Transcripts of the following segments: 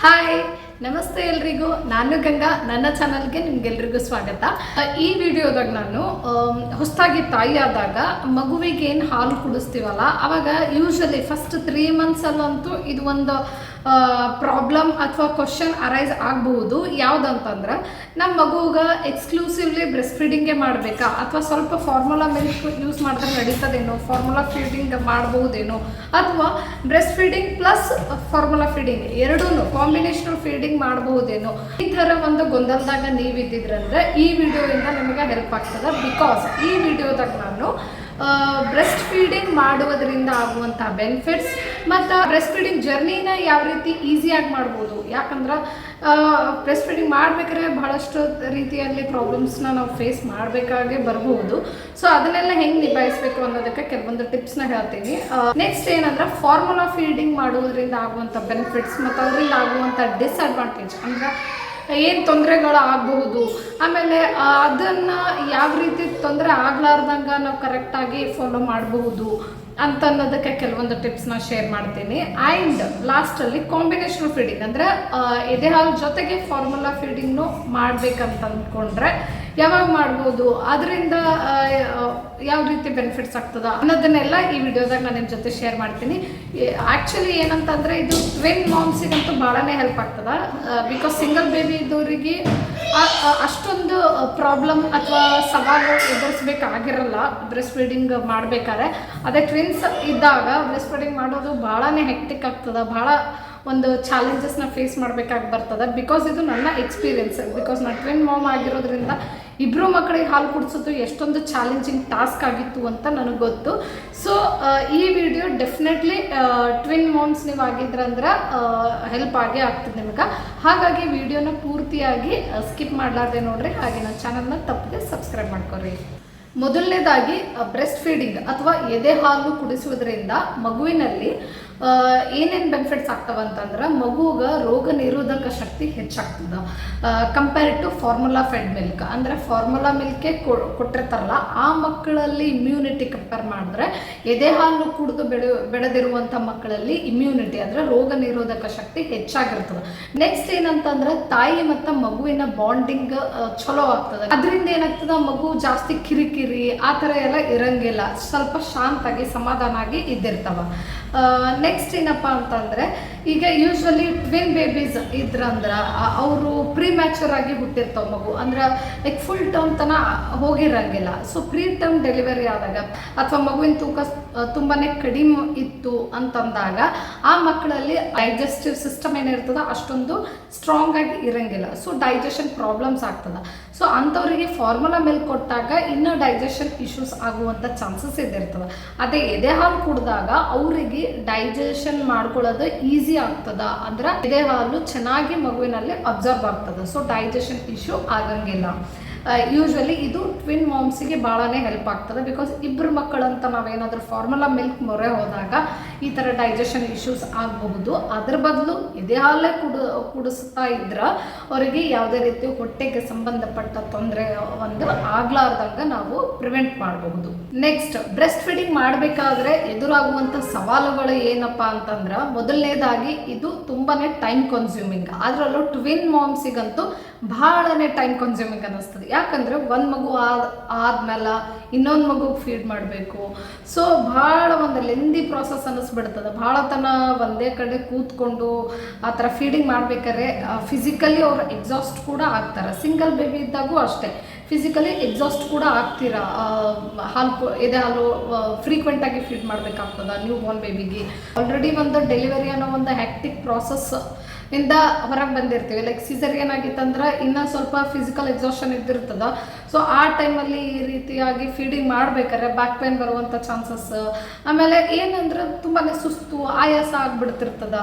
Hi ನಮಸ್ತೆ ಎಲ್ರಿಗೂ. ನಾನು ಗಂಗಾ, ನನ್ನ ಚಾನಲ್ಗೆ ನಿಮ್ಗೆಲ್ರಿಗೂ ಸ್ವಾಗತ. ಈ ವಿಡಿಯೋದಾಗ ನಾನು ಹೊಸದಾಗಿ ತಾಯಿ ಆದಾಗ ಮಗುವಿಗೆ ಏನು ಹಾಲು ಕುಡಿಸ್ತೀವಲ್ಲ, ಅವಾಗ ಯೂಶಲಿ ಫಸ್ಟ್ ತ್ರೀ ಮಂತ್ಸಲ್ಲಂತೂ ಇದು ಒಂದು ಪ್ರಾಬ್ಲಮ್ ಅಥವಾ ಕ್ವಶನ್ ಅರೈಸ್ ಆಗಬಹುದು. ಯಾವುದಂತಂದ್ರೆ ನಮ್ಮ ಮಗುಗೆ ಎಕ್ಸ್ಕ್ಲೂಸಿವ್ಲಿ ಬ್ರೆಸ್ಟ್ ಫೀಡಿಂಗೇ ಮಾಡಬೇಕಾ? ಅಥವಾ ಸ್ವಲ್ಪ ಫಾರ್ಮುಲಾ ಮಿಲ್ಕ್ ಯೂಸ್ ಮಾಡಿದ್ರೆ ನಡೀತದೇನೋ? ಫಾರ್ಮುಲಾ ಫೀಡಿಂಗ್ ಮಾಡಬಹುದೇನೋ? ಅಥವಾ breast feeding plus formula feeding ಎರಡೂ ಕಾಂಬಿನೇಷನ್ ಫೀಡಿಂಗ್ ಮಾಡಬಹುದೇನೋ? ಈ ಥರ ಒಂದು ಗೊಂದಲದಾಗ ನೀವಿದ್ದಿದ್ರಂದ್ರೆ ಈ ವಿಡಿಯೋಯಿಂದ ನಿಮಗೆ ಹೆಲ್ಪ್ ಆಗ್ತದೆ. ಬಿಕಾಸ್ ಈ ವಿಡಿಯೋದಾಗ ನಾನು ಬ್ರೆಸ್ಟ್ ಫೀಡಿಂಗ್ ಮಾಡುವುದರಿಂದ ಆಗುವಂಥ ಬೆನಿಫಿಟ್ಸ್ ಮತ್ತು ಬ್ರೆಸ್ಟ್ ಫೀಡಿಂಗ್ ಜರ್ನಿನ ಯಾವ ರೀತಿ ಈಸಿಯಾಗಿ ಮಾಡ್ಬೋದು? ಯಾಕಂದ್ರೆ ಬ್ರೆಸ್ಟ್ ಫೀಡಿಂಗ್ ಮಾಡಬೇಕಾದ್ರೆ ಬಹಳಷ್ಟು ರೀತಿಯಲ್ಲಿ ಪ್ರಾಬ್ಲಮ್ಸ್ನ ನಾವು ಫೇಸ್ ಮಾಡಬೇಕಾಗೆ ಬರಬಹುದು ಸೊ ಅದನ್ನೆಲ್ಲ ಹೆಂಗೆ ನಿಭಾಯಿಸಬೇಕು ಅನ್ನೋದಕ್ಕೆ ಕೆಲವೊಂದು ಟಿಪ್ಸ್ನ ಹೇಳ್ತೀನಿ. ನೆಕ್ಸ್ಟ್ ಏನಂದ್ರೆ ಫಾರ್ಮುಲಾ ಫೀಡಿಂಗ್ ಮಾಡುವುದರಿಂದ ಆಗುವಂಥ ಬೆನಿಫಿಟ್ಸ್ ಮತ್ತು ಅದರಿಂದ ಆಗುವಂಥ ಡಿಸ್ಅಡ್ವಾಂಟೇಜ್ ಅಂದ್ರೆ ಏನು ತೊಂದರೆಗಳು ಆಗಬಹುದು ಆಮೇಲೆ ಅದನ್ನು ಯಾವ ರೀತಿ ತೊಂದರೆ ಆಗ್ಲಾರ್ದಂಗೆ ನಾವು ಕರೆಕ್ಟಾಗಿ ಫಾಲೋ ಮಾಡಬಹುದು ಅಂತ ಅನ್ನೋದಕ್ಕೆ ಕೆಲವೊಂದು ಟಿಪ್ಸ್ನ ಶೇರ್ ಮಾಡ್ತೀನಿ. ಆ್ಯಂಡ್ ಲಾಸ್ಟಲ್ಲಿ ಕಾಂಬಿನೇಷನ್ ಫೀಡಿಂಗ್ ಅಂದರೆ ಎದೆ ಹಾಲು ಜೊತೆಗೆ ಫಾರ್ಮುಲಾ ಫೀಡಿಂಗ್ನು ಮಾಡಬೇಕಂತ ಅಂದ್ಕೊಂಡ್ರೆ ಯಾವಾಗ ಮಾಡ್ಬೋದು? ಅದರಿಂದ ಯಾವ ರೀತಿ ಬೆನಿಫಿಟ್ಸ್ ಆಗ್ತದ ಅನ್ನೋದನ್ನೆಲ್ಲ ಈ ವಿಡಿಯೋದಾಗ ನಾನು ನಿಮ್ಮ ಜೊತೆ ಶೇರ್ ಮಾಡ್ತೀನಿ. ಆ್ಯಕ್ಚುಲಿ ಏನಂತಂದರೆ ಇದು ಟ್ವಿನ್ ಮಾಮ್ಸಿಗಂತೂ ಭಾಳನೇ ಹೆಲ್ಪ್ ಆಗ್ತದ. ಬಿಕಾಸ್ ಸಿಂಗಲ್ ಬೇಬಿ ಇದ್ದವರಿಗೆ ಅಷ್ಟೊಂದು ಪ್ರಾಬ್ಲಮ್ ಅಥವಾ ಸವಾಲು ಎದುರಿಸ್ಬೇಕಾಗಿರಲ್ಲ. ಬ್ರೆಸ್ಟ್ ಫೀಡಿಂಗ್ ಮಾಡ್ಬೇಕಾದ್ರೆ. ಅದೇ ಟ್ವಿನ್ಸ್ ಇದ್ದಾಗ ಬ್ರೆಸ್ಟ್ ಫೀಡಿಂಗ್ ಮಾಡೋದು ಭಾಳನೇ ಹೆಕ್ಟಿಕ್ ಆಗ್ತದ. ಭಾಳ ಒಂದು ಚಾಲೆಂಜಸ್ನ ಫೇಸ್ ಮಾಡಬೇಕಾಗಿ ಬರ್ತದೆ. ಬಿಕಾಸ್ ಇದು ನನ್ನ ಎಕ್ಸ್ಪೀರಿಯನ್ಸ್ ಬಿಕಾಸ್ ನಾನು ಟ್ವಿನ್ ಮಾಮ್ ಆಗಿರೋದ್ರಿಂದ ಇಬ್ಬರು ಮಕ್ಕಳಿಗೆ ಹಾಲು ಕುಡಿಸೋದು ಎಷ್ಟೊಂದು ಚಾಲೆಂಜಿಂಗ್ ಟಾಸ್ಕ್ ಆಗಿತ್ತು ಅಂತ ನನಗೆ ಗೊತ್ತು. ಸೊ ಈ ವಿಡಿಯೋ ಡೆಫಿನೆಟ್ಲಿ ಟ್ವಿನ್ ಮೋಮ್ಸ್ ನೀವು ಆಗಿದ್ರಂದ್ರೆ ಹೆಲ್ಪ್ ಆಗೇ ಆಗ್ತದೆ ನಿಮ್ಗೆ. ಹಾಗಾಗಿ ವಿಡಿಯೋನ ಪೂರ್ತಿಯಾಗಿ ಸ್ಕಿಪ್ ಮಾಡಲಾರ್ದೆ ನೋಡ್ರಿ. ಹಾಗೆ ನನ್ನ ಚಾನಲ್ನ ತಪ್ಪದೆ ಸಬ್ಸ್ಕ್ರೈಬ್ ಮಾಡ್ಕೊರಿ. ಮೊದಲನೇದಾಗಿ ಬ್ರೆಸ್ಟ್ ಫೀಡಿಂಗ್ ಅಥವಾ ಎದೆ ಹಾಲು ಕುಡಿಸುವುದರಿಂದ ಮಗುವಿನಲ್ಲಿ ಏನೇನು ಬೆನಿಫಿಟ್ಸ್ ಆಗ್ತವೆ ಅಂತಂದ್ರೆ ಮಗುಗ ರೋಗ ನಿರೋಧಕ ಶಕ್ತಿ ಹೆಚ್ಚಾಗ್ತದ. Compare to formula fed milk ಅಂದರೆ ಫಾರ್ಮುಲಾ ಮಿಲ್ಕೆ ಕೊಟ್ಟಿರ್ತಾರಲ್ಲ, ಆ ಮಕ್ಕಳಲ್ಲಿ ಇಮ್ಯುನಿಟಿ ಕಂಪೇರ್ ಮಾಡಿದ್ರೆ ಎದೆ ಹಾಲು ಕುಡಿದು ಬೆಳೆ ಬೆಳೆದಿರುವಂಥ ಮಕ್ಕಳಲ್ಲಿ ಇಮ್ಯುನಿಟಿ ಅಂದರೆ ರೋಗ ನಿರೋಧಕ ಶಕ್ತಿ ಹೆಚ್ಚಾಗಿರ್ತದೆ. ನೆಕ್ಸ್ಟ್ ಏನಂತಂದ್ರೆ ತಾಯಿ ಮತ್ತು ಮಗುವಿನ ಬಾಂಡಿಂಗ್ ಚಲೋ ಆಗ್ತದೆ. ಅದರಿಂದ ಏನಾಗ್ತದೆ, ಮಗು ಜಾಸ್ತಿ ಕಿರಿಕಿರಿ, ಆ ಥರ ಎಲ್ಲ ಇರಂಗಿಲ್ಲ. ಸ್ವಲ್ಪ ಶಾಂತಾಗಿ ಸಮಾಧಾನ ಆಗಿ ಇದ್ದಿರ್ತಾವ. ನೆಕ್ಸ್ಟ್ ಏನಪ್ಪ ಅಂತಂದರೆ, ಈಗ ಯೂಶ್ವಲಿ ಟ್ವಿನ್ ಬೇಬೀಸ್ ಇದ್ರಂದ್ರೆ ಅವರು ಪ್ರೀ ಆಗಿ ಹುಟ್ಟಿರ್ತಾವ ಮಗು. ಅಂದ್ರೆ ಲೈಕ್ ಫುಲ್ ಟರ್ಮ್ ತನ ಹೋಗಿರಂಗಿಲ್ಲ. ಸೊ ಪ್ರೀ ಟರ್ಮ್ ಡೆಲಿವರಿ ಆದಾಗ, ಅಥವಾ ಮಗುವಿನ ತೂಕ ತುಂಬಾ ಕಡಿಮೆ ಇತ್ತು ಅಂತಂದಾಗ, ಆ ಮಕ್ಕಳಲ್ಲಿ ಡೈಜೆಸ್ಟಿವ್ ಸಿಸ್ಟಮ್ ಏನಿರ್ತದ ಅಷ್ಟೊಂದು ಸ್ಟ್ರಾಂಗ್ ಆಗಿ ಇರಂಗಿಲ್ಲ. ಸೊ ಡೈಜೆಷನ್ ಪ್ರಾಬ್ಲಮ್ಸ್ ಆಗ್ತದ. ಸೊ ಅಂಥವರಿಗೆ ಫಾರ್ಮುಲಾ ಮಿಲ್ಕ್ ಕೊಟ್ಟಾಗ ಇನ್ನೂ ಡೈಜೆಷನ್ ಇಶ್ಯೂಸ್ ಆಗುವಂಥ ಚಾನ್ಸಸ್ ಇದ್ದಿರ್ತದೆ ಅದೇ ಎದೆ ಹಾಲು ಕುಡಿದಾಗ ಅವರಿಗೆ ಡೈಜೆಷನ್ ಮಾಡ್ಕೊಳ್ಳೋದು ಈಸಿ ಆಗ್ತದ ಅಂದ್ರೆ ಎದೆ ಹಾಲು ಚೆನ್ನಾಗಿ ಮಗುವಿನಲ್ಲಿ ಅಬ್ಸರ್ವ್ ಆಗ್ತದೆ. ಸೊ ಡೈಜೆಷನ್ ಇಶ್ಯೂ ಆಗಂಗಿಲ್ಲ. ಯೂಶ್ವಲಿ ಇದು ಟ್ವಿನ್ ಮಾಮ್ಸಿಗೆ ಭಾಳನೇ ಹೆಲ್ಪ್ ಆಗ್ತದೆ ಬಿಕಾಸ್ ಇಬ್ಬರು ಮಕ್ಕಳಂತ ನಾವೇನಾದರೂ ಫಾರ್ಮುಲಾ ಮಿಲ್ಕ್ ಮೊರೆ ಹೋದಾಗ ಈ ಥರ ಡೈಜೆಷನ್ ಇಶ್ಯೂಸ್ ಆಗಬಹುದು. ಅದರ ಬದಲು ಎದೆ ಹಾಲೇ ಕುಡ, ಕುಡಿಸ್ತಾ ಇದ್ರೆ ಅವರಿಗೆ ಯಾವುದೇ ರೀತಿ ಹೊಟ್ಟೆಗೆ ಸಂಬಂಧಪಟ್ಟ ತೊಂದರೆ ಒಂದು ಆಗ್ಲಾರ್ದಂಗೆ ನಾವು ಪ್ರಿವೆಂಟ್ ಮಾಡಬಹುದು. ನೆಕ್ಸ್ಟ್ ಬ್ರೆಸ್ಟ್ ಫೀಡಿಂಗ್ ಮಾಡಬೇಕಾದ್ರೆ ಎದುರಾಗುವಂಥ ಸವಾಲುಗಳು ಏನಪ್ಪ ಅಂತಂದ್ರೆ ಮೊದಲನೇದಾಗಿ ಇದು ತುಂಬಾನೇ ಟೈಮ್ ಕನ್ಸ್ಯೂಮಿಂಗ್ ಅದರಲ್ಲೂ ಟ್ವಿನ್ ಮಾಮ್ಸಿಗಂತೂ ಭಾಳನೇ ಟೈಮ್ ಕನ್ಸ್ಯೂಮಿಂಗ್ ಅನ್ನಿಸ್ತದೆ. ಯಾಕಂದರೆ ಒಂದು ಮಗು ಆದ, ಆದ್ಮೇಲೆ ಇನ್ನೊಂದು ಮಗುಗೆ ಫೀಡ್ ಮಾಡಬೇಕು. ಸೊ ಭಾಳ ಒಂದು ಲೆಂದಿ ಪ್ರಾಸೆಸ್ ಅನ್ನಿಸ್ಬಿಡ್ತದೆ ಭಾಳ ತನ ಒಂದೇ ಕಡೆ ಕೂತ್ಕೊಂಡು ಆ ಥರ ಫೀಡಿಂಗ್ ಮಾಡ್ಬೇಕಾದ್ರೆ ಫಿಸಿಕಲಿ ಅವ್ರು ಎಕ್ಸಾಸ್ಟ್ ಕೂಡ ಆಗ್ತಾರೆ ಸಿಂಗಲ್ ಬೇಬಿ ಇದ್ದಾಗೂ ಅಷ್ಟೇ. ಫಿಸಿಕಲಿ ಎಕ್ಸಾಸ್ಟ್ ಕೂಡ ಆಗ್ತೀರ ಹಾಲು ಎದೆ ಹಾಲು ಫ್ರೀಕ್ವೆಂಟಾಗಿ ಫೀಡ್ ಮಾಡ್ಬೇಕಾಗ್ತದ ನ್ಯೂ ಬಾರ್ನ್ ಬೇಬಿಗೆ ಆಲ್ರೆಡಿ ಒಂದು ಡೆಲಿವರಿ ಅನ್ನೋ ಒಂದು ಹ್ಯಾಕ್ಟಿಕ್ ಪ್ರಾಸೆಸ್ ಇಂದ ಹೊರಗೆ ಬಂದಿರ್ತೀವಿ. ಲೈಕ್ ಸೀಸರ್ ಏನಾಗಿತ್ತಂದ್ರೆ ಇನ್ನೂ ಸ್ವಲ್ಪ ಫಿಸಿಕಲ್ ಎಕ್ಸಾಷನ್ ಇದ್ದಿರ್ತದ. ಸೊ ಆ ಟೈಮಲ್ಲಿ ಈ ರೀತಿಯಾಗಿ ಫೀಡಿಂಗ್ ಮಾಡ್ಬೇಕಾದ್ರೆ ಬ್ಯಾಕ್ ಪೇನ್ ಬರುವಂಥ ಚಾನ್ಸಸ್ ಆಮೇಲೆ ಏನಂದ್ರೆ ತುಂಬಾ ಸುಸ್ತು, ಆಯಾಸ ಆಗ್ಬಿಡ್ತಿರ್ತದ.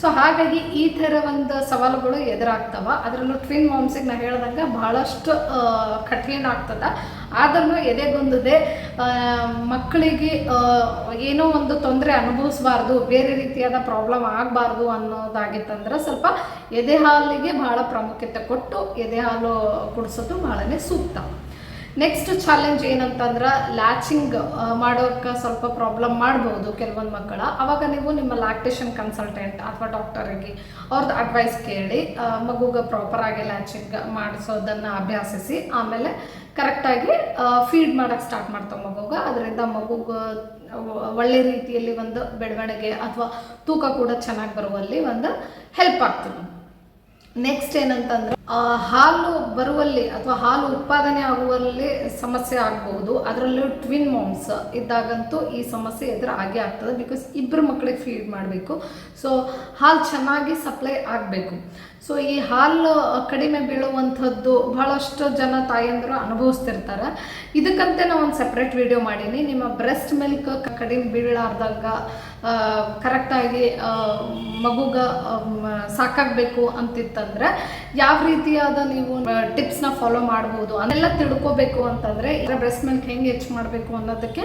ಸೊ ಹಾಗಾಗಿ ಈ ಥರ ಒಂದು ಸವಾಲುಗಳು ಎದುರಾಗ್ತವ. ಅದರಲ್ಲೂ ಟ್ವಿನ್ ಮಾಮ್ಸಿಗೆ ನಾ ಹೇಳ್ದಂಗೆ ಭಾಳಷ್ಟು ಕಠಿಣ ಆಗ್ತದೆ. ಆದ್ರೂ ಎದೆಗೊಂದದೆ ಮಕ್ಕಳಿಗೆ ಏನೋ ಒಂದು ತೊಂದರೆ ಅನುಭವಿಸ್ಬಾರ್ದು, ಬೇರೆ ರೀತಿಯಾದ ಪ್ರಾಬ್ಲಮ್ ಆಗಬಾರ್ದು ಅನ್ನೋದಾಗಿತ್ತಂದ್ರೆ ಸ್ವಲ್ಪ ಎದೆ ಹಾಲಿಗೆ ಭಾಳ ಪ್ರಾಮುಖ್ಯತೆ ಕೊಟ್ಟು ಎದೆ ಹಾಲು ಕುಡಿಸೋದು ಭಾಳನೇ ಸೂಕ್ತ. ನೆಕ್ಸ್ಟ್ ಚಾಲೆಂಜ್ ಏನಂತಂದ್ರೆ ಲ್ಯಾಚಿಂಗ್ ಮಾಡೋಕೆ ಸ್ವಲ್ಪ ಪ್ರಾಬ್ಲಮ್ ಮಾಡ್ಬೋದು ಕೆಲವೊಂದು ಮಕ್ಕಳ. ಅವಾಗ ನೀವು ನಿಮ್ಮ ಲ್ಯಾಕ್ಟೇಷನ್ ಕನ್ಸಲ್ಟೆಂಟ್ ಅಥವಾ ಡಾಕ್ಟರಿಗೆ ಅವ್ರದ್ದು ಅಡ್ವೈಸ್ ಕೇಳಿ ಮಗುಗೆ ಪ್ರಾಪರಾಗಿ ಲ್ಯಾಚಿಂಗ್ ಮಾಡಿಸೋದನ್ನು ಅಭ್ಯಾಸಿಸಿ, ಆಮೇಲೆ ಕರೆಕ್ಟಾಗಿ ಫೀಡ್ ಮಾಡೋಕ್ಕೆ ಸ್ಟಾರ್ಟ್ ಮಾಡ್ತಾವೆ ಮಗುಗೆ. ಅದರಿಂದ ಮಗುಗೆ ಒಳ್ಳೆ ರೀತಿಯಲ್ಲಿ ಒಂದು ಬೆಳವಣಿಗೆ ಅಥವಾ ತೂಕ ಕೂಡ ಚೆನ್ನಾಗಿ ಬರುವಲ್ಲಿ ಒಂದು ಹೆಲ್ಪ್ ಆಗ್ತದೆ. ನೆಕ್ಸ್ಟ್ ಏನಂತಂದ್ರೆ ಹಾಲು ಬರುವಲ್ಲಿ ಅಥವಾ ಹಾಲು ಉತ್ಪಾದನೆ ಆಗುವಲ್ಲಿ ಸಮಸ್ಯೆ ಆಗಬಹುದು ಅದರಲ್ಲೂ ಟ್ವಿನ್ ಮೋಮ್ಸ್ ಇದ್ದಾಗಂತೂ ಈ ಸಮಸ್ಯೆ ಎದುರು ಆಗೇ ಆಗ್ತದೆ ಬಿಕಾಸ್ ಇಬ್ಬರು ಮಕ್ಕಳಿಗೆ ಫೀಡ್ ಮಾಡಬೇಕು. ಸೊ ಹಾಲು ಚೆನ್ನಾಗಿ ಸಪ್ಲೈ ಆಗಬೇಕು. ಸೊ ಈ ಹಾಲು ಕಡಿಮೆ ಬೀಳುವಂಥದ್ದು ಬಹಳಷ್ಟು ಜನ ತಾಯಂದಿರು ಅನುಭವಿಸ್ತಿರ್ತಾರೆ. ಇದಕ್ಕಂತೆ ನಾವು ಒಂದು ಸಪ್ರೇಟ್ ವಿಡಿಯೋ ಮಾಡೀನಿ. ನಿಮ್ಮ ಬ್ರೆಸ್ಟ್ ಮಿಲ್ಕ್ ಕಡಿಮೆ ಬೀಳಾರ್ದಾಗ ಕರೆಕ್ಟಾಗಿ ಮಗುಗ ಸಾಕಾಗಬೇಕು ಅಂತಿತ್ತಂದ್ರೆ ಯಾವ ರೀತಿಯಾದ ನೀವು ಟಿಪ್ಸ್ನ ಫಾಲೋ ಮಾಡ್ಬೋದು ಅದೆಲ್ಲ ತಿಳ್ಕೋಬೇಕು ಅಂತಂದರೆ ಬ್ರೆಸ್ಟ್ ಮಿಲ್ಕ್ ಹೆಂಗೆ ಹೆಚ್ಚು ಮಾಡಬೇಕು ಅನ್ನೋದಕ್ಕೆ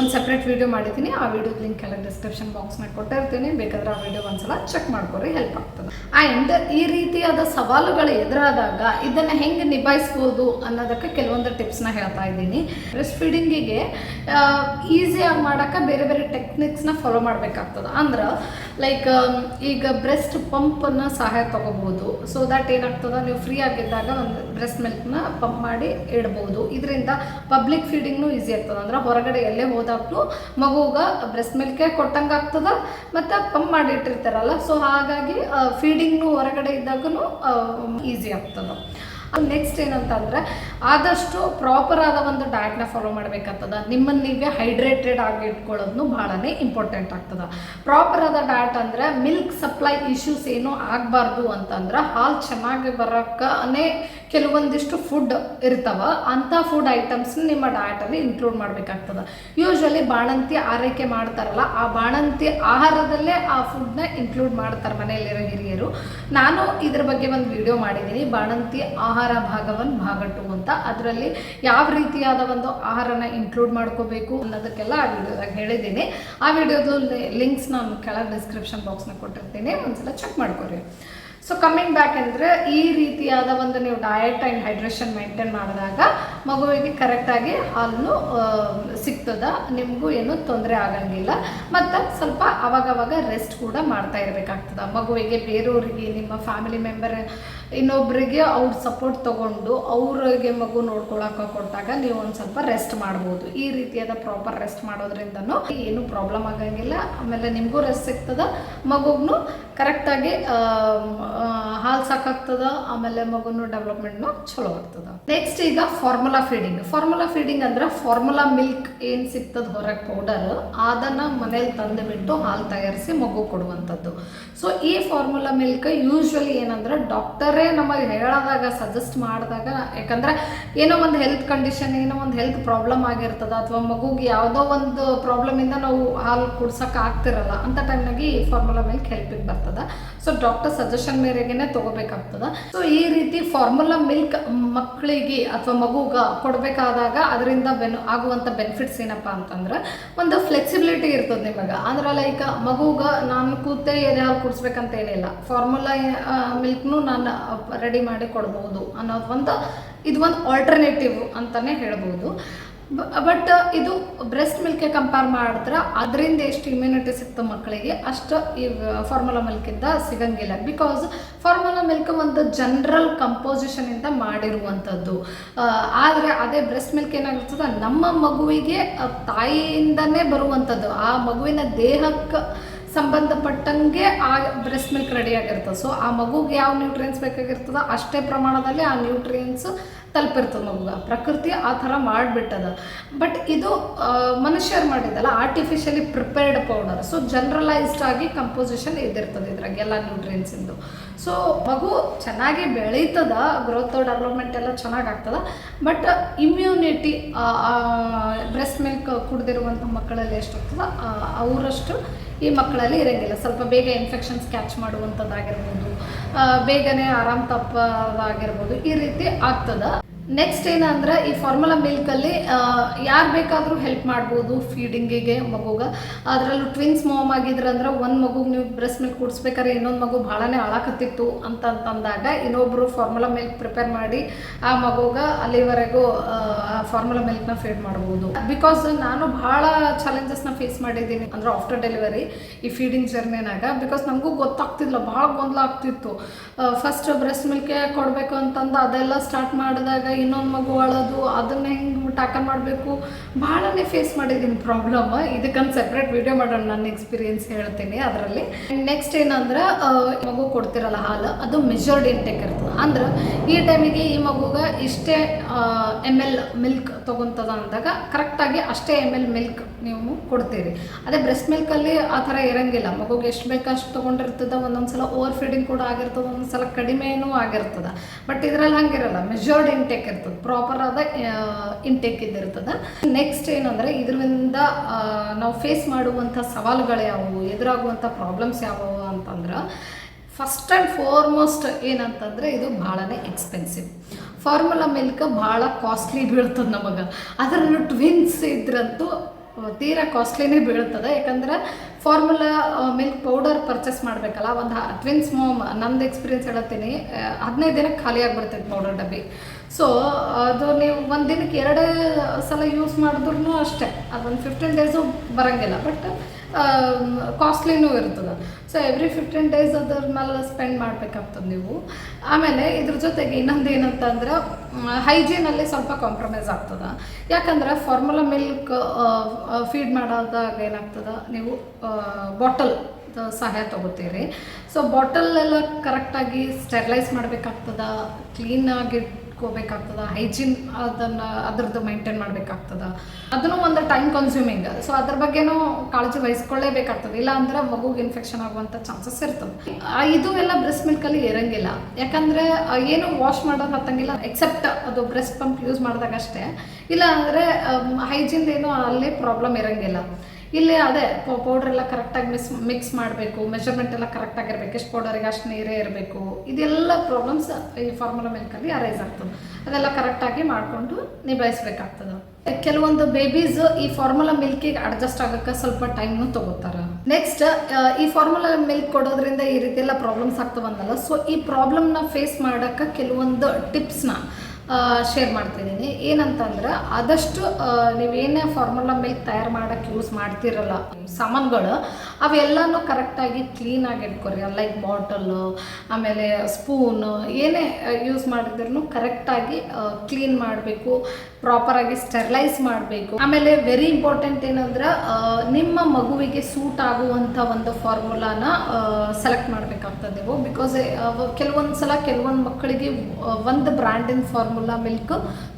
ಒಂದು ಸಪ್ರೇಟ್ ವಿಡಿಯೋ ಮಾಡಿದ್ದೀನಿ. ಆ ವಿಡಿಯೋದ ಲಿಂಕ್ ಎಲ್ಲ ಡಿಸ್ಕ್ರಿಪ್ಷನ್ ಬಾಕ್ಸ್ನಾಗ ಕೊಟ್ಟಿರ್ತೀನಿ. ಬೇಕಾದ್ರೆ ಆ ವಿಡಿಯೋ ಒಂದ್ಸಲ ಚೆಕ್ ಮಾಡ್ಕೊರಿ ಹೆಲ್ಪ್ ಆಗ್ತದೆ. ಆ್ಯಂಡ್ ಈ ರೀತಿಯಾದ ಸವಾಲುಗಳು ಎದುರಾದಾಗ ಇದನ್ನು ಹೆಂಗೆ ನಿಭಾಯಿಸ್ಬೋದು ಅನ್ನೋದಕ್ಕೆ ಕೆಲವೊಂದು ಟಿಪ್ಸ್ನ ಹೇಳ್ತಾ ಇದ್ದೀನಿ. ಬ್ರೆಸ್ಟ್ ಫೀಡಿಂಗಿಗೆ ಈಸಿಯಾಗಿ ಮಾಡೋಕ್ಕೆ ಬೇರೆ ಬೇರೆ ಟೆಕ್ನಿಕ್ಸ್ನ ಫಾಲೋ ಮಾಡಬೇಕಾಗ್ತದೆ. ಅಂದ್ರೆ ಲೈಕ್ ಈಗ ಬ್ರೆಸ್ಟ್ ಪಂಪನ್ನು ಸಹಾಯ ತಗೋಬಹುದು ಸೊ ದಟ್ ಏನಾಗ್ತದೆ? ನೀವು ಫ್ರೀ ಆಗಿದ್ದಾಗ ಒಂದು ಬ್ರೆಸ್ಟ್ ಮಿಲ್ಕ್ನ ಪಂಪ್ ಮಾಡಿ ಇಡ್ಬೋದು. ಇದರಿಂದ ಪಬ್ಲಿಕ್ ಫೀಡಿಂಗ್ನು ಈಸಿ ಆಗ್ತದೆ. ಅಂದ್ರೆ ಹೊರಗಡೆ ಎಲ್ಲೇ ಹೋದಾಗ್ಲೂ ಮಗುಗ ಬ್ರೆಸ್ಟ್ ಮಿಲ್ಕೇ ಕೊಟ್ಟಂಗೆ ಆಗ್ತದೆ, ಮತ್ತು ಪಂಪ್ ಮಾಡಿ ಇಟ್ಟಿರ್ತಾರಲ್ಲ. ಸೊ ಹಾಗಾಗಿ ಫೀಡಿಂಗ್ನು ಹೊರಗಡೆ ಇದ್ದಾಗೂ ಈಸಿ ಆಗ್ತದೆ. ನೆಕ್ಸ್ಟ್ ಏನಂತಂದ್ರೆ, ಆದಷ್ಟು ಪ್ರಾಪರ್ ಆದ ಒಂದು ಡಯಟ್ನ ಫಾಲೋ ಮಾಡಬೇಕಾಗ್ತದ ನಿಮ್ಮನ್ನು ನೀವೇ ಹೈಡ್ರೇಟೆಡ್ ಆಗಿ ಇಟ್ಕೊಳ್ಳೋದು ಬಹಳನೇ ಇಂಪಾರ್ಟೆಂಟ್ ಆಗ್ತದ. ಪ್ರಾಪರ್ ಆದ ಡಯಟ್ ಅಂದ್ರೆ ಮಿಲ್ಕ್ ಸಪ್ಲೈ ಇಶ್ಯೂಸ್ ಏನು ಆಗಬಾರ್ದು ಅಂತಂದ್ರೆ, ಹಾಲು ಚೆನ್ನಾಗಿ ಬರೋಕ್ಕನೇ ಕೆಲವೊಂದಿಷ್ಟು ಫುಡ್ ಇರ್ತಾವ, ಅಂಥ ಫುಡ್ ಐಟಮ್ಸ್ ನಿಮ್ಮ ಡಯಟಲ್ಲಿ ಇನ್ಕ್ಲೂಡ್ ಮಾಡಬೇಕಾಗ್ತದ. ಯೂಶ್ವಲಿ ಬಾಣಂತಿ ಆರೈಕೆ ಮಾಡ್ತಾರಲ್ಲ, ಆ ಬಾಣಂತಿ ಆಹಾರದಲ್ಲೇ ಆ ಫುಡ್ನ ಇನ್ಕ್ಲೂಡ್ ಮಾಡ್ತಾರೆ ಮನೆಯಲ್ಲಿರೋ ಹಿರಿಯರು. ನಾನು ಇದ್ರ ಬಗ್ಗೆ ಒಂದು ವಿಡಿಯೋ ಮಾಡಿದ್ದೀನಿ. ಬಾಣಂತಿ ಆಹಾರ ಭಾಗ ಭಾಗವನ್ನು ಭಾಗ ಟು ಅಂತ. ಅದರಲ್ಲಿ ಯಾವ ರೀತಿಯಾದ ಒಂದು ಆಹಾರನ ಇನ್ಕ್ಲೂಡ್ ಮಾಡ್ಕೋಬೇಕು ಅನ್ನೋದಕ್ಕೆಲ್ಲ ಆ ವಿಡಿಯೋದಾಗ ಹೇಳಿದ್ದೀನಿ. ಆ ವಿಡಿಯೋದು ಲಿಂಕ್ಸ್ ನಾನು ಕೆಳಗೆ ಡಿಸ್ಕ್ರಿಪ್ಷನ್ ಬಾಕ್ಸ್ನ ಕೊಟ್ಟಿರ್ತೀನಿ. ಒಂದ್ಸಲ ಚೆಕ್ ಮಾಡ್ಕೊರಿ. ಸೊ ಕಮ್ಮಿಂಗ್ ಬ್ಯಾಕ್ ಅಂದರೆ ಈ ರೀತಿಯಾದ ಒಂದು ನೀವು ಡಯಟ್ ಆ್ಯಂಡ್ ಹೈಡ್ರೇಷನ್ ಮೇಂಟೈನ್ ಮಾಡಿದಾಗ ಮಗುವಿಗೆ ಕರೆಕ್ಟಾಗಿ ಹಾಲು ಸಿಗ್ತದ. ನಿಮಗೂ ಏನು ತೊಂದರೆ ಆಗಂಗಿಲ್ಲ. ಮತ್ತು ಸ್ವಲ್ಪ ಅವಾಗವಾಗ ರೆಸ್ಟ್ ಕೂಡ ಮಾಡ್ತಾ ಇರಬೇಕಾಗ್ತದ. ಮಗುವಿಗೆ ಬೇರೆಯವರಿಗೆ ನಿಮ್ಮ ಫ್ಯಾಮಿಲಿ ಮೆಂಬರ್ ಇನ್ನೊಬ್ಬರಿಗೆ ಅವ್ರ ಸಪೋರ್ಟ್ ತಗೊಂಡು ಅವ್ರಿಗೆ ಮಗು ನೋಡ್ಕೊಳಕ್ಕೆ ಕೊಟ್ಟಾಗ ನೀವು ಒಂದು ಸ್ವಲ್ಪ ರೆಸ್ಟ್ ಮಾಡ್ಬೋದು. ಈ ರೀತಿಯಾದ ಪ್ರಾಪರ್ ರೆಸ್ಟ್ ಮಾಡೋದ್ರಿಂದನೂ ಏನು ಪ್ರಾಬ್ಲಮ್ ಆಗಂಗಿಲ್ಲ. ಆಮೇಲೆ ನಿಮಗೂ ರೆಸ್ಟ್ ಸಿಗ್ತದ. ಮಗುಗೂ ಕರೆಕ್ಟಾಗಿ ಹಾಲು ಸಾಕಾಗ್ತದ. ಆಮೇಲೆ ಮಗುನು ಡೆವಲಪ್ಮೆಂಟ್ನು ಚಲೋ ಆಗ್ತದ. ನೆಕ್ಸ್ಟ್ ಈಗ ಫಾರ್ಮುಲಾ ಫೀಡಿಂಗ್ ಫಾರ್ಮುಲಾ ಫೀಡಿಂಗ್ ಅಂದ್ರೆ ಫಾರ್ಮುಲಾ ಮಿಲ್ಕ್ ಏನು ಸಿಗ್ತದ ಹೊರಗೆ ಪೌಡರ್ ಅದನ್ನ ಮನೇಲಿ ತಂದು ಬಿಟ್ಟು ಹಾಲು ತಯಾರಿಸಿ ಮಗು ಕೊಡುವಂಥದ್ದು ಸೊ ಈ ಫಾರ್ಮುಲಾ ಮಿಲ್ಕ್ ಯೂಶ್ವಲಿ ಏನಂದ್ರೆ ಡಾಕ್ಟರೇ ನಮಗೆ ಹೇಳಿದಾಗ ಸಜೆಸ್ಟ್ ಮಾಡಿದಾಗ, ಯಾಕಂದ್ರೆ ಏನೋ ಒಂದು ಹೆಲ್ತ್ ಕಂಡೀಷನ್ ಏನೋ ಒಂದು ಹೆಲ್ತ್ ಪ್ರಾಬ್ಲಮ್ ಆಗಿರ್ತದ ಅಥವಾ ಮಗುಗೆ ಯಾವುದೋ ಒಂದು ಪ್ರಾಬ್ಲಮ್ ಇಂದ ನಾವು ಹಾಲು ಕುಡ್ಸೋಕೆ ಆಗ್ತಿರಲ್ಲ, ಅಂತ ಟೈಮ್ನಾಗಿ ಈ ಫಾರ್ಮುಲಾ ಮಿಲ್ಕ್ ಹೆಲ್ಪಿಗೆ ಬರ್ತದ. ಸೊ ಡಾಕ್ಟರ್ ಸಜೆಷನ್ ಮೇರೆಗೆನೆ ತಗೋಬೇಕಾಗ್ತದ. ಸೊ ಈ ರೀತಿ ಫಾರ್ಮುಲಾ ಮಿಲ್ಕ್ ಮಕ್ಕಳಿಗೆ ಅಥವಾ ಮಗುಗ ಕೊಡಬೇಕಾದಾಗ ಅದರಿಂದ ಬೆನ್ ಆಗುವಂಥ ಬೆನಿಫಿಟ್ಸ್ ಏನಪ್ಪ ಅಂತಂದ್ರೆ, ಒಂದು ಫ್ಲೆಕ್ಸಿಬಿಲಿಟಿ ಇರ್ತದೆ ನಿಮಗೆ. ಅಂದ್ರೆ ಲೈಕ್ ಮಗುಗ, ನಾನು ಕೂತೆ ಎದೆ ಹಾಲು ಕುಡಿಸ್ಬೇಕಂತ ಏನಿಲ್ಲ. ಫಾರ್ಮುಲಾ ಮಿಲ್ಕ್ನು ನಾನು ರೆಡಿ ಮಾಡಿ ಕೊಡ್ಬೋದು ಅನ್ನೋದು ಒಂದು, ಇದು ಒಂದು ಆಲ್ಟರ್ನೇಟಿವ್ ಅಂತಲೇ ಹೇಳ್ಬೋದು. ಬಟ್ ಇದು ಬ್ರೆಸ್ಟ್ ಮಿಲ್ಕ್ಗೆ ಕಂಪೇರ್ ಮಾಡಿದ್ರೆ ಅದರಿಂದ ಎಷ್ಟು ಇಮ್ಯುನಿಟಿ ಸಿಕ್ತು ಮಕ್ಕಳಿಗೆ ಅಷ್ಟು ಈ ಫಾರ್ಮುಲಾ ಮಿಲ್ಕಿಂದ ಸಿಗಂಗಿಲ್ಲ. ಬಿಕಾಸ್ ಫಾರ್ಮುಲಾ ಮಿಲ್ಕ್ ಒಂದು ಜನರಲ್ ಕಂಪೋಸಿಷನಿಂದ ಮಾಡಿರುವಂಥದ್ದು. ಆದರೆ ಅದೇ ಬ್ರೆಸ್ಟ್ ಮಿಲ್ಕ್ ಏನಾಗಿರ್ತದೆ, ನಮ್ಮ ಮಗುವಿಗೆ ತಾಯಿಯಿಂದನೇ ಬರುವಂಥದ್ದು. ಆ ಮಗುವಿನ ದೇಹಕ್ಕೆ ಸಂಬಂಧಪಟ್ಟಂಗೆ ಆ ಬ್ರೆಸ್ಟ್ ಮಿಲ್ಕ್ ರೆಡಿ ಆಗಿರ್ತದೆ. ಸೊ ಆ ಮಗುಗೆ ಯಾವ ನ್ಯೂಟ್ರಿಯನ್ಸ್ ಬೇಕಾಗಿರ್ತದ ಅಷ್ಟೇ ಪ್ರಮಾಣದಲ್ಲಿ ಆ ನ್ಯೂಟ್ರಿಯನ್ಸ್ ತಲುಪಿರ್ತದೆ ಮಗುಗೆ. ಪ್ರಕೃತಿ ಆ ಥರ ಮಾಡಿಬಿಟ್ಟದ. ಬಟ್ ಇದು ಮನುಷ್ಯರು ಮಾಡಿದಲ್ಲ artificially prepared powder so generalised ಆಗಿ ಕಂಪೋಸಿಷನ್ ಇದಿರ್ತದೆ ಇದ್ರಾಗ ಎಲ್ಲ ನ್ಯೂಟ್ರಿಯನ್ಸಿಂದು ಸೊ ಮಗು ಚೆನ್ನಾಗಿ ಬೆಳೀತದ ಗ್ರೋತ್ ಡೆವಲಪ್ಮೆಂಟ್ ಎಲ್ಲ ಚೆನ್ನಾಗಿ ಆಗ್ತದ ಬಟ್ ಇಮ್ಯುನಿಟಿ ಬ್ರೆಸ್ಟ್ ಮಿಲ್ಕ್ ಕುಡಿದಿರುವಂಥ ಮಕ್ಕಳಲ್ಲಿ ಎಷ್ಟಾಗ್ತದ ಅವರಷ್ಟು ಈ ಮಕ್ಕಳಲ್ಲಿ ಇರೋಂಗಿಲ್ಲ. ಸ್ವಲ್ಪ ಬೇಗ ಇನ್ಫೆಕ್ಷನ್ಸ್ ಕ್ಯಾಚ್ ಮಾಡುವಂಥದ್ದಾಗಿರ್ಬೋದು ಬೇಗನೆ ಆರಾಮ್ ತಪ್ಪದಾಗಿರ್ಬೋದು, ಈ ರೀತಿ ಆಗ್ತದ. ನೆಕ್ಸ್ಟ್ ಏನಂದ್ರೆ, ಈ ಫಾರ್ಮುಲಾ ಮಿಲ್ಕಲ್ಲಿ ಯಾರು ಬೇಕಾದರೂ ಹೆಲ್ಪ್ ಮಾಡ್ಬೋದು ಫೀಡಿಂಗಿಗೆ ಮಗುಗೆ. ಅದರಲ್ಲೂ ಟ್ವಿನ್ಸ್ ಮಾಮ್ ಆಗಿದ್ರಂದ್ರೆ ಒಂದು ಮಗುಗೆ ನೀವು ಬ್ರೆಸ್ಟ್ ಮಿಲ್ಕ್ ಕುಡಿಸ್ಬೇಕಾದ್ರೆ ಇನ್ನೊಂದು ಮಗು ಭಾಳನೇ ಅಳಕತ್ತಿತ್ತು ಅಂತಂತಂದಾಗ ಇನ್ನೊಬ್ಬರು ಫಾರ್ಮುಲಾ ಮಿಲ್ಕ್ ಪ್ರಿಪೇರ್ ಮಾಡಿ ಆ ಮಗುಗೆ ಅಲ್ಲಿವರೆಗೂ ಫಾರ್ಮುಲಾ ಮಿಲ್ಕ್ನ ಫೀಡ್ ಮಾಡ್ಬೋದು. ಬಿಕಾಸ್ ನಾನು ಭಾಳ ಚಾಲೆಂಜಸ್ನ ಫೇಸ್ ಮಾಡಿದ್ದೀನಿ, ಅಂದ್ರೆ ಆಫ್ಟರ್ ಡೆಲಿವರಿ ಈ ಫೀಡಿಂಗ್ ಜರ್ನಿನಾಗ. ಬಿಕಾಸ್ ನಮಗೂ ಗೊತ್ತಾಗ್ತಿಲ್ಲ ಭಾಳ ಗೊಂದಲ ಆಗ್ತಿತ್ತು. ಫಸ್ಟ್ ಬ್ರೆಸ್ಟ್ ಮಿಲ್ಕ್ ಕೊಡಬೇಕು ಅಂತಂದು, ಅದೆಲ್ಲ ಸ್ಟಾರ್ಟ್ ಮಾಡಿದಾಗ ಇನ್ನೊಂದು ಮಗು ಅಳೋದು, ಅದನ್ನ ಹೆಂಗೆ ಟಾಕನ್ ಮಾಡಬೇಕು. ಬಹಳನೇ ಫೇಸ್ ಮಾಡಿದ್ದೀನಿ ಪ್ರಾಬ್ಲಮ್ ಇದಕ್ಕೊಂದು ಸೆಪ್ರೇಟ್ ವಿಡಿಯೋ ಮಾಡೋಣ, ನನ್ನ ಎಕ್ಸ್ಪೀರಿಯನ್ಸ್ ಹೇಳ್ತೀನಿ ಅದರಲ್ಲಿ. ನೆಕ್ಸ್ಟ್ ಏನಂದ್ರೆ ಮಗು ಕೊಡ್ತಿರಲ್ಲ ಹಾಲು, ಅದು ಮೆಜರ್ಡ್ ಇಂಟೇಕ್ ಇರ್ತದೆ. ಅಂದ್ರೆ ಈ ಟೈಮಿಗೆ ಈ ಮಗುಗೆ ಇಷ್ಟೇ ಎಂ ಎಲ್ ತೊಗೊತದ ಅಂದಾಗ ಕರೆಕ್ಟಾಗಿ ಅಷ್ಟೇ ಎಂ ಎಲ್ ಮಿಲ್ಕ್ ನೀವು ಕೊಡ್ತೀರಿ. ಅದೇ ಬ್ರೆಸ್ಟ್ ಮಿಲ್ಕಲ್ಲಿ ಆ ಥರ ಇರಂಗಿಲ್ಲ. ಮಗುಗೆ ಎಷ್ಟು ಬೇಕು ಅಷ್ಟು ತೊಗೊಂಡಿರ್ತದೆ ಒಂದೊಂದು ಸಲ ಓವರ್ ಫೀಡಿಂಗ್ ಕೂಡ ಆಗಿರ್ತದೆ ಒಂದೊಂದು ಸಲ ಕಡಿಮೆನೂ ಆಗಿರ್ತದೆ. ಬಟ್ ಇದರಲ್ಲಿ ಹಂಗಿರಲ್ಲ ಮೆಜರ್ಡ್ ಇಂಟೇಕ್ ಇರ್ತದೆ ಪ್ರಾಪರ್ ಆದ ಇಂಟೇಕ್ ಇದ್ದಿರ್ತದೆ. ನೆಕ್ಸ್ಟ್ ಏನಂದರೆ ಇದರಿಂದ ನಾವು ಫೇಸ್ ಮಾಡುವಂಥ ಸವಾಲುಗಳು ಯಾವುವು, ಎದುರಾಗುವಂಥ ಪ್ರಾಬ್ಲಮ್ಸ್ ಯಾವುವು ಅಂತಂದ್ರೆ ಫಸ್ಟ್ ಆ್ಯಂಡ್ ಫಾರ್ಮೋಸ್ಟ್ ಏನಂತಂದರೆ ಇದು ಭಾಳನೇ ಎಕ್ಸ್ಪೆನ್ಸಿವ್ ಫಾರ್ಮುಲಾ ಮಿಲ್ಕ್ ಭಾಳ ಕಾಸ್ಟ್ಲಿ ಬೀಳ್ತದೆ ನಮಗೆ. ಅದರಲ್ಲೂ ಟ್ವಿನ್ಸ್ ಇದ್ರಂತೂ ತೀರಾ ಕಾಸ್ಟ್ಲಿನೇ ಬೀಳ್ತದೆ. ಯಾಕಂದ್ರೆ ಫಾರ್ಮುಲಾ ಮಿಲ್ಕ್ ಪೌಡರ್ ಪರ್ಚೇಸ್ ಮಾಡಬೇಕಲ್ಲ, ಒಂದು ಟ್ವಿನ್ಸ್ ಮೋಮ್ ನಂದು ಎಕ್ಸ್ಪೀರಿಯನ್ಸ್ ಹೇಳತ್ತೀನಿ. ಹದಿನೈದು ದಿನಕ್ಕೆ ಖಾಲಿಯಾಗಿ ಆಗಿಬಿಡ್ತೈತೆ ಪೌಡರ್ ಡಬ್ಬಿ. ಸೊ ಅದು ನೀವು ಒಂದು ದಿನಕ್ಕೆ ಎರಡೇ ಸಲ ಯೂಸ್ ಮಾಡಿದ್ರೂ ಅಷ್ಟೇ. ಅದೊಂದು ಫಿಫ್ಟೀನ್ ಡೇಸು ಬರೋಂಗಿಲ್ಲ. ಬಟ್ ಕಾಸ್ಟ್ಲಿನೂ ಇರ್ತದೆ. ಸೊ ಎವ್ರಿ ಫಿಫ್ಟೀನ್ ಡೇಸ್ ಅದ್ರ ಮೇಲೆ ಸ್ಪೆಂಡ್ ಮಾಡಬೇಕಾಗ್ತದೆ ನೀವು. ಆಮೇಲೆ ಇದ್ರ ಜೊತೆಗೆ ಇನ್ನೊಂದು ಏನಂತಂದ್ರೆ ಹೈಜೀನಲ್ಲಿ ಸ್ವಲ್ಪ ಕಾಂಪ್ರಮೈಸ್ ಆಗ್ತದೆ. ಯಾಕಂದ್ರೆ ಫಾರ್ಮುಲಾ ಮಿಲ್ಕ್ ಫೀಡ್ ಮಾಡೋದಾಗ ಏನಾಗ್ತದೆ, ನೀವು ಬಾಟಲ್ ಸಹಾಯ ತಗೋತೀರಿ. ಸೊ ಬಾಟಲ್ ಎಲ್ಲ ಕರೆಕ್ಟಾಗಿ ಸ್ಟೆರಿಲೈಸ್ ಮಾಡಬೇಕಾಗ್ತದ ಕ್ಲೀನಾಗಿ ಇಟ್ಕೋಬೇಕಾಗ್ತದ? ಹೈಜೀನ್ ಅದನ್ನು ಅದ್ರದ್ದು ಮೈಂಟೈನ್ ಮಾಡಬೇಕಾಗ್ತದ? ಅದನ್ನು ಒಂದು ಟೈಮ್ ಕನ್ಸ್ಯೂಮಿಂಗ್ ಸೊ ಅದ್ರ ಬಗ್ಗೆನೂ ಕಾಳಜಿ ವಹಿಸ್ಕೊಳ್ಳೇಬೇಕಾಗ್ತದೆ. ಇಲ್ಲ ಅಂದ್ರೆ ಮಗುಗೆ ಇನ್ಫೆಕ್ಷನ್ ಆಗುವಂಥ ಚಾನ್ಸಸ್ ಇರ್ತದೆ. ಇದು ಎಲ್ಲ ಬ್ರೆಸ್ಟ್ ಮಿಲ್ಕಲ್ಲಿ ಇರಂಗಿಲ್ಲ. ಯಾಕಂದ್ರೆ ಏನು ವಾಶ್ ಮಾಡೋದು ಹತ್ತಂಗಿಲ್ಲ. ಎಕ್ಸೆಪ್ಟ್ ಅದು ಬ್ರೆಸ್ಟ್ ಪಂಪ್ ಯೂಸ್ ಮಾಡಿದಾಗ ಅಷ್ಟೇ ಇಲ್ಲ ಅಂದರೆ ಹೈಜೀನ್ ಏನು ಅಲ್ಲೇ ಪ್ರಾಬ್ಲಮ್ ಇರಂಗಿಲ್ಲ. ಇಲ್ಲಿ ಅದೇ ಪೌಡರ್ ಎಲ್ಲ ಕರೆಕ್ಟಾಗಿ ಮಿಸ್ ಮಿಕ್ಸ್ ಮಾಡಬೇಕು ಮೆಷರ್ಮೆಂಟ್ ಎಲ್ಲ ಕರೆಕ್ಟಾಗಿರ್ಬೇಕು ಎಷ್ಟು ಪೌಡರಿಗೆ ಅಷ್ಟು ನೀರೇ ಇರಬೇಕು. ಇದೆಲ್ಲ ಪ್ರಾಬ್ಲಮ್ಸ್ ಈ ಫಾರ್ಮುಲಾ ಮಿಲ್ಕಲ್ಲಿ ಅರೈಸ್ ಆಗ್ತದೆ. ಅದೆಲ್ಲ ಕರೆಕ್ಟಾಗಿ ಮಾಡಿಕೊಂಡು ನಿಭಾಯಿಸ್ಬೇಕಾಗ್ತದೆ. ಕೆಲವೊಂದು ಬೇಬೀಸ್ ಈ ಫಾರ್ಮುಲಾ ಮಿಲ್ಕಿಗೆ ಅಡ್ಜಸ್ಟ್ ಆಗೋಕ್ಕೆ ಸ್ವಲ್ಪ ಟೈಮ್ನು ತಗೋತಾರೆ. ನೆಕ್ಸ್ಟ್ ಈ ಫಾರ್ಮುಲಾ ಮಿಲ್ಕ್ ಕೊಡೋದ್ರಿಂದ ಈ ರೀತಿ ಎಲ್ಲ ಪ್ರಾಬ್ಲಮ್ಸ್ ಆಗ್ತವಂದಲ್ಲ ಸೊ ಈ ಪ್ರಾಬ್ಲಮ್ನ ಫೇಸ್ ಮಾಡೋಕ್ಕೆ ಕೆಲವೊಂದು ಟಿಪ್ಸ್ನ ಶೇರ್ ಮಾಡ್ತಿದ್ದೀನಿ. ಏನಂತಂದ್ರೆ, ಆದಷ್ಟು ನೀವೇನೇ ಫಾರ್ಮುಲಾ ಮಿಲ್ಕ್ ತಯಾರು ಮಾಡೋಕ್ಕೆ ಯೂಸ್ ಮಾಡ್ತಿರಲ್ಲ, ಸಾಮಾನುಗಳು, ಅವೆಲ್ಲನೂ ಕರೆಕ್ಟಾಗಿ ಕ್ಲೀನಾಗಿ ಇಟ್ಕೊರಿ. ಲೈಕ್ ಬಾಟಲು ಆಮೇಲೆ ಸ್ಪೂನು ಏನೇ ಯೂಸ್ ಮಾಡಿದ್ರು ಕರೆಕ್ಟಾಗಿ ಕ್ಲೀನ್ ಮಾಡಬೇಕು ಪ್ರಾಪರಾಗಿ ಸ್ಟೆರಿಲೈಸ್ ಮಾಡಬೇಕು. ಆಮೇಲೆ ವೆರಿ ಇಂಪಾರ್ಟೆಂಟ್ ಏನಂದ್ರೆ ನಿಮ್ಮ ಮಗುವಿಗೆ ಸೂಟ್ ಆಗುವಂಥ ಒಂದು ಫಾರ್ಮುಲಾನ ಸೆಲೆಕ್ಟ್ ಮಾಡಬೇಕಾಗ್ತದೆ ನೀವು. ಬಿಕಾಸ್ ಕೆಲವೊಂದು ಸಲ ಕೆಲವೊಂದು ಮಕ್ಕಳಿಗೆ ಒಂದು ಬ್ರ್ಯಾಂಡಿನ ಫಾರ್ಮುಲಾ ಮಿಲ್ಕ್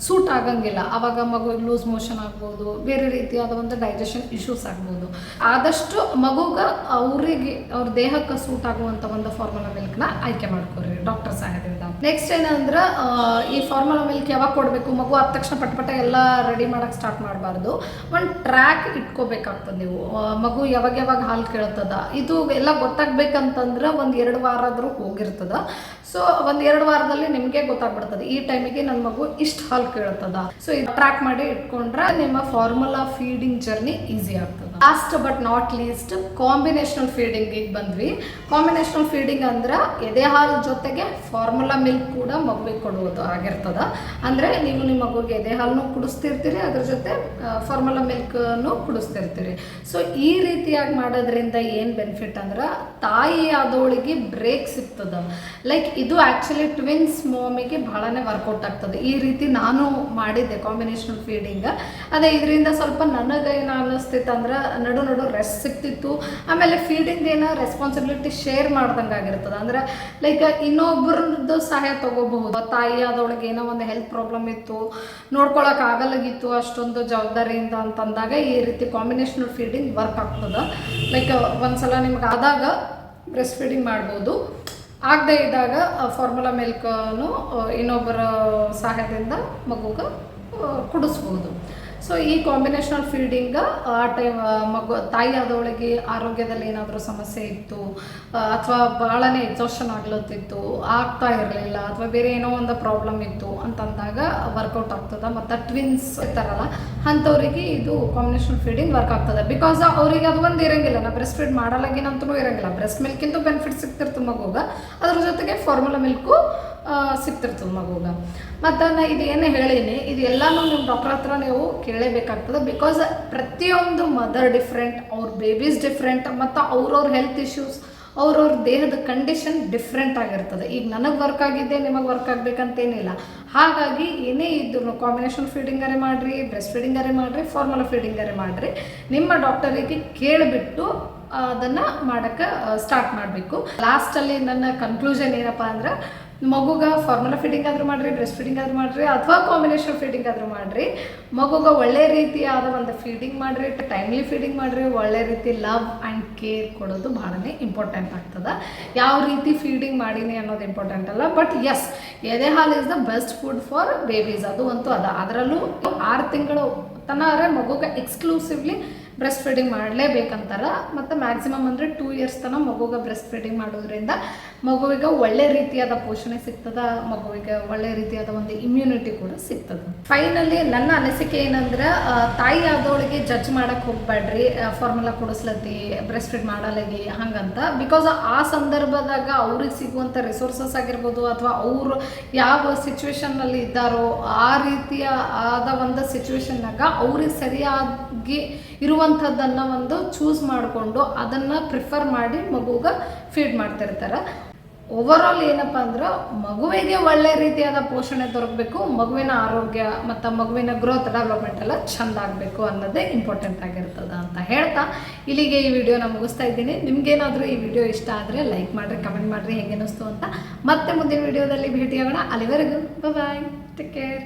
ಸೂಟ್ ಆಗಂಗಿಲ್ಲ. ಆವಾಗ ಮಗುವಿಗೆ ಲೂಸ್ ಮೋಷನ್ ಆಗ್ಬೋದು, ಬೇರೆ ರೀತಿಯಾದ ಒಂದು ಡೈಜೆಷನ್ ಇಶ್ಯೂಸ್ ಆಗ್ಬೋದು. ಆದಷ್ಟು ಮಗುಗೆ ಅವರಿಗೆ, ಅವ್ರ ದೇಹಕ್ಕೆ ಸೂಟ್ ಆಗುವಂಥ ಒಂದು ಫಾರ್ಮುಲಾ ಮಿಲ್ಕ್ನ ಆಯ್ಕೆ ಮಾಡ್ಕೊರಿ ಡಾಕ್ಟರ್ ಸಹಾಯದಿಂದ ನೆಕ್ಸ್ಟ್ ಏನಂದ್ರೆ ಈ ಫಾರ್ಮುಲಾ ಮಿಲ್ಕ್ ಯಾವಾಗ ಕೊಡಬೇಕು? ಮಗು ಆದ ತಕ್ಷಣ ಪಟ್ಪಟ ಎಲ್ಲ ರೆಡಿ ಮಾಡಕ್ಕೆ ಸ್ಟಾರ್ಟ್ ಮಾಡಬಾರ್ದು. ಒಂದು ಟ್ರ್ಯಾಕ್ ಇಟ್ಕೋಬೇಕಾಗ್ತದೆ ನೀವು. ಮಗು ಯಾವಾಗ ಯಾವಾಗ ಹಾಲು ಕೇಳ್ತದ? ಇದು ಎಲ್ಲ ಗೊತ್ತಾಗ್ಬೇಕಂತಂದ್ರೆ ಒಂದು ಎರಡು ವಾರ ಆದರೂ ಹೋಗಿರ್ತದ. ಸೊ, ಒಂದು ಎರಡು ವಾರದಲ್ಲಿ ನಿಮಗೆ ಗೊತ್ತಾಗ್ಬಿಡ್ತದೆ. ಈ ಟೈಮಿಗೆ ನನ್ನ ಮಗು ಇಷ್ಟು ಹಾಲು ಕೇಳ್ತದ. ಸೊ ಟ್ರ್ಯಾಕ್ ಮಾಡಿ ಇಟ್ಕೊಂಡ್ರೆ ನಿಮ್ಮ ಫಾರ್ಮುಲಾ ಫೀಡಿಂಗ್ ಜರ್ನಿ ಈಸಿ ಆಗ್ತದೆ. Last but not least combinational ಫೀಡಿಂಗಿಗೆ ಬಂದ್ವಿ. ಕಾಂಬಿನೇಷನಲ್ ಫೀಡಿಂಗ್ ಅಂದ್ರೆ ಎದೆ ಹಾಲು ಜೊತೆಗೆ ಫಾರ್ಮುಲಾ ಮಿಲ್ಕ್ ಕೂಡ ಮಗುವಿಗೆ ಕೊಡುವುದು ಆಗಿರ್ತದ. ಅಂದ್ರೆ ನೀವು ನಿಮ್ಮ ಮಗುಗೆ ಎದೆ ಹಾಲನ್ನು ಕುಡಿಸ್ತಿರ್ತೀರಿ, ಅದ್ರ ಜೊತೆ ಫಾರ್ಮುಲಾ ಮಿಲ್ಕ್ನು ಕುಡಿಸ್ತಿರ್ತೀರಿ. ಸೊ ಈ ರೀತಿಯಾಗಿ ಮಾಡೋದ್ರಿಂದ ಏನು ಬೆನಿಫಿಟ್ ಅಂದ್ರೆ ತಾಯಿ ಆದವಳಿಗೆ ಬ್ರೇಕ್ ಸಿಗ್ತದ. ಲೈಕ್ ಇದು ಆ್ಯಕ್ಚುಲಿ ಟ್ವಿನ್ಸ್ ಮೋಮಿಗೆ ಬಹಳನೇ ವರ್ಕೌಟ್ ಆಗ್ತದೆ. ಈ ರೀತಿ ನಾನು ಮಾಡಿದ್ದೆ ಕಾಂಬಿನೇಷನಲ್ ಫೀಡಿಂಗ್ ಅದೇ ಇದರಿಂದ ಸ್ವಲ್ಪ ನನಗೆ ಏನು ಅನ್ನಿಸ್ತಿತ್ತು ಅಂದ್ರೆ ನಡು ನಡು ರೆಸ್ಟ್ ಸಿಗ್ತಿತ್ತು ಆಮೇಲೆ ಫೀಲ್ಡಿಂದ ಏನೋ ರೆಸ್ಪಾನ್ಸಿಬಿಲಿಟಿ ಶೇರ್ ಮಾಡ್ದಂಗೆ ಆಗಿರ್ತದೆ. ಅಂದ್ರೆ ಲೈಕ್ ಇನ್ನೊಬ್ಬರದ್ದು ಸಹಾಯ ತಗೋಬಹುದು. ತಾಯಿ ಅದೊಳಗೆ ಏನೋ ಒಂದು ಹೆಲ್ತ್ ಪ್ರಾಬ್ಲಮ್ ಇತ್ತು, ನೋಡ್ಕೊಳಕ್ ಆಗಲಾಗಿತ್ತು ಅಷ್ಟೊಂದು ಜವಾಬ್ದಾರಿಯಿಂದ ಅಂತಂದಾಗ ಈ ರೀತಿ ಕಾಂಬಿನೇಷನಲ್ ಫೀಡಿಂಗ್ ವರ್ಕ್ ಆಗ್ತದೆ. ಲೈಕ್ ಒಂದ್ಸಲ ನಿಮ್ಗೆ ಆದಾಗ ಬ್ರೆಸ್ಟ್ ಫೀಡಿಂಗ್ ಮಾಡ್ಬೋದು. ಆಗದೆ ಇದ್ದಾಗ ಫಾರ್ಮುಲಾ ಮಿಲ್ಕನ್ನು ಇನ್ನೊಬ್ಬರ ಸಹಾಯದಿಂದ ಮಗುಗೆ ಕುಡಿಸ್ಬೋದು. ಸೊ ಈ ಕಾಂಬಿನೇಷನಲ್ ಫೀಡಿಂಗ್ ಆ ಟೈಮ್ ಮಗು, ತಾಯಿ ಆದವಳಿಗೆ ಆರೋಗ್ಯದಲ್ಲಿ ಏನಾದರೂ ಸಮಸ್ಯೆ ಇತ್ತು ಅಥವಾ ಭಾಳನೇ ಎಕ್ಸಾಷನ್ ಆಗ್ಲತ್ತಿತ್ತು, ಆಗ್ತಾ ಇರಲಿಲ್ಲ, ಅಥವಾ ಬೇರೆ ಏನೋ ಒಂದು ಪ್ರಾಬ್ಲಮ್ ಇತ್ತು ಅಂತಂದಾಗ ವರ್ಕೌಟ್ ಆಗ್ತದೆ. ಮತ್ತು ಟ್ವಿನ್ಸ್ ಇರ್ತಾರಲ್ಲ, ಅಂಥವ್ರಿಗೆ ಇದು ಕಾಂಬಿನೇಷನ್ ಫೀಡಿಂಗ್ ವರ್ಕ್ ಆಗ್ತದೆ. ಬಿಕಾಸ್ ಅವರಿಗೆ ಅದು ಒಂದು ಇರಂಗಿಲ್ಲ ನಾ ಬ್ರೆಸ್ಟ್ ಫೀಡ್ ಮಾಡಲಾಗಿನಂತೂ ಇರಂಗಿಲ್ಲ ಬ್ರೆಸ್ಟ್ ಮಿಲ್ಕಿಂತ ಬೆನಿಫಿಟ್ ಸಿಗ್ತಿರ್ತು ಮಗುಗ. ಅದ್ರ ಜೊತೆಗೆ ಫಾರ್ಮುಲಾ ಮಿಲ್ಕು ಸಿಗ್ತಿರ್ತದೆ ಮಗುಗ. ಮತ್ತು ನಾ ಇದು ಏನು ಹೇಳೀನಿ, ಇದು ಎಲ್ಲನೂ ನಿಮ್ಮ ಡಾಕ್ಟರ್ ಹತ್ರ ನೀವು ಕೇಳಲೇಬೇಕಾಗ್ತದೆ ಬಿಕಾಸ್ ಪ್ರತಿಯೊಂದು ಮದರ್ ಡಿಫ್ರೆಂಟ್ ಅವ್ರ ಬೇಬೀಸ್ ಡಿಫ್ರೆಂಟ್ ಮತ್ತು ಅವ್ರವ್ರ ಹೆಲ್ತ್ ಇಶ್ಯೂಸ್ ಅವ್ರವ್ರ ದೇಹದ ಕಂಡೀಷನ್ ಡಿಫ್ರೆಂಟ್ ಆಗಿರ್ತದೆ. ಈಗ ನನಗೆ ವರ್ಕ್ ಆಗಿದ್ದೆ ನಿಮಗೆ ವರ್ಕ್ ಆಗಬೇಕಂತೇನಿಲ್ಲ. ಹಾಗಾಗಿ ಏನೇ ಇದ್ರು ಕಾಂಬಿನೇಷನ್ ಫೀಡಿಂಗರೇ ಮಾಡಿರಿ ಬ್ರೆಸ್ಟ್ ಫೀಡಿಂಗರೇ ಮಾಡಿರಿ ಫಾರ್ಮುಲಾ ಫೀಡಿಂಗರೇ ಮಾಡಿರಿ, ನಿಮ್ಮ ಡಾಕ್ಟರಿಗೆ ಕೇಳಿಬಿಟ್ಟು ಅದನ್ನು ಮಾಡೋಕ್ಕೆ ಸ್ಟಾರ್ಟ್ ಮಾಡಬೇಕು. ಲಾಸ್ಟಲ್ಲಿ ನನ್ನ ಕನ್ಕ್ಲೂಷನ್ ಏನಪ್ಪ ಅಂದ್ರೆ ಮಗುಗ ಫಾರ್ಮುಲಾ ಫೀಡಿಂಗ್ ಆದರೂ ಮಾಡಿರಿ ಬ್ರೆಸ್ಟ್ ಫೀಡಿಂಗ್ ಆದರೂ ಮಾಡಿರಿ, ಅಥವಾ ಕಾಂಬಿನೇಷನ್ ಫೀಡಿಂಗ್ ಆದರೂ ಮಾಡಿರಿ. ಮಗುಗೆ ಒಳ್ಳೆ ರೀತಿಯಾದ ಒಂದು ಫೀಡಿಂಗ್ ಮಾಡಿರಿ ಟೈಮ್ಲಿ ಫೀಡಿಂಗ್ ಮಾಡಿರಿ, ಒಳ್ಳೆ ರೀತಿ ಲವ್ ಆ್ಯಂಡ್ ಕೇರ್ ಕೊಡೋದು ಭಾಳನೇ ಇಂಪಾರ್ಟೆಂಟ್ ಆಗ್ತದೆ. ಯಾವ ರೀತಿ ಫೀಡಿಂಗ್ ಮಾಡೀನಿ ಅನ್ನೋದು ಇಂಪಾರ್ಟೆಂಟ್ ಅಲ್ಲ ಬಟ್ ಎಸ್ ಎದೆ ಹಾಲ್ is the best food for babies ಅದು ಅಂತೂ ಅದ. ಅದರಲ್ಲೂ ಆರು ತಿಂಗಳು ತನಕ ಮಗುಗೆ ಎಕ್ಸ್ಕ್ಲೂಸಿವ್ಲಿ ಬ್ರೆಸ್ಟ್ ಫೀಡಿಂಗ್ ಮಾಡಲೇಬೇಕಂತಾರ. ಮತ್ತು ಮ್ಯಾಕ್ಸಿಮಮ್ ಅಂದರೆ ಟೂ ಇಯರ್ಸ್ ತನಕ ಮಗುಗೆ ಬ್ರೆಸ್ಟ್ ಫೀಡಿಂಗ್ ಮಾಡೋದ್ರಿಂದ ಮಗುವಿಗೆ ಒಳ್ಳೆ ರೀತಿಯಾದ ಪೋಷಣೆ ಸಿಗ್ತದ, ಮಗುವಿಗೆ ಒಳ್ಳೆ ರೀತಿಯಾದ ಒಂದು ಇಮ್ಯುನಿಟಿ ಕೂಡ ಸಿಗ್ತದ. ಫೈನಲಿ ನನ್ನ ಅನಿಸಿಕೆ ಏನಂದ್ರೆ ತಾಯಿ ಆದವಳಿಗೆ ಜಡ್ಜ್ ಮಾಡಕ್ ಹೋಗ್ಬೇಡ್ರಿ ಫಾರ್ಮುಲಾ ಕೊಡಿಸ್ಲತ್ತಿ ಬ್ರೆಸ್ಟ್ ಫೀಡ್ ಮಾಡಲಗಿ ಹಂಗಂತ. ಬಿಕಾಸ್ ಆ ಸಂದರ್ಭದಾಗ ಅವ್ರಿಗೆ ಸಿಗುವಂಥ ರಿಸೋರ್ಸಸ್ ಆಗಿರ್ಬೋದು, ಅಥವಾ ಅವರು ಯಾವ ಸಿಚುವೇಶನ್ನಲ್ಲಿ ಇದ್ದಾರೋ, ಆ ರೀತಿಯ ಆದ ಒಂದು ಸಿಚುವೇಶನ್ನಾಗ ಅವ್ರಿಗೆ ಸರಿಯಾಗಿ ಇರುವಂಥದ್ದನ್ನು ಒಂದು ಚೂಸ್ ಮಾಡಿಕೊಂಡು ಅದನ್ನು ಪ್ರಿಫರ್ ಮಾಡಿ ಮಗುಗೆ ಫೀಡ್ ಮಾಡ್ತಿರ್ತಾರೆ ಓವರಾಲ್ ಏನಪ್ಪ ಅಂದ್ರೆ ಮಗುವಿಗೆ ಒಳ್ಳೆ ರೀತಿಯಾದ ಪೋಷಣೆ ದೊರಕಬೇಕು, ಮಗುವಿನ ಆರೋಗ್ಯ ಮತ್ತು ಮಗುವಿನ ಗ್ರೋತ್ ಡೆವಲಪ್ಮೆಂಟ್ ಎಲ್ಲ ಚಂದ ಆಗಬೇಕು ಅನ್ನೋದೇ ಇಂಪಾರ್ಟೆಂಟ್ ಆಗಿರ್ತದೆ ಅಂತ ಹೇಳ್ತಾ ಇಲ್ಲಿಗೆ ಈ ವಿಡಿಯೋನ ಮುಗಿಸ್ತಾ ಇದ್ದೀನಿ. ನಿಮ್ಗೇನಾದರೂ ಈ ವಿಡಿಯೋ ಇಷ್ಟ ಆದರೆ ಲೈಕ್ ಮಾಡಿರಿ ಕಮೆಂಟ್ ಮಾಡಿರಿ, ಹೇಗೆ ಅನ್ನಿಸ್ತು ಅಂತ ಮತ್ತೆ ಮುಂದಿನ ವಿಡಿಯೋದಲ್ಲಿ ಭೇಟಿಯಾಗೋಣ. ಅಲ್ಲಿವರೆಗೂ ಬಾಯ್ ಟೇಕ್ ಕೇರ್